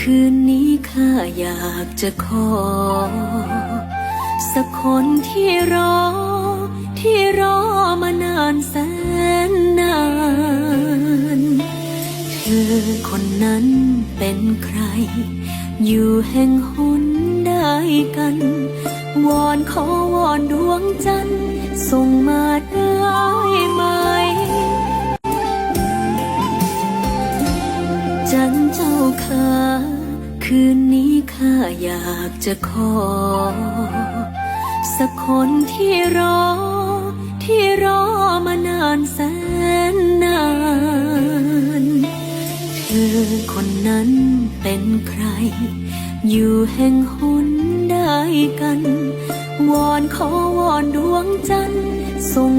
คืนนี้ข้าอยากจะขอ สักคนที่รอ ที่รอมานานแสนนาน เธอคนนั้นเป็นใคร อยู่แห่งหนใดกัน วอนขอวอนดวงจันทร์ จันเจ้าค่ะ คืนนี้ข้าอยากจะขอ สักคนที่รอ ที่รอมานานแสนนาน เธอคนนั้นเป็นใคร อยู่แห่งหนใดกัน วอนขอวอนดวงจันทร์ส่ง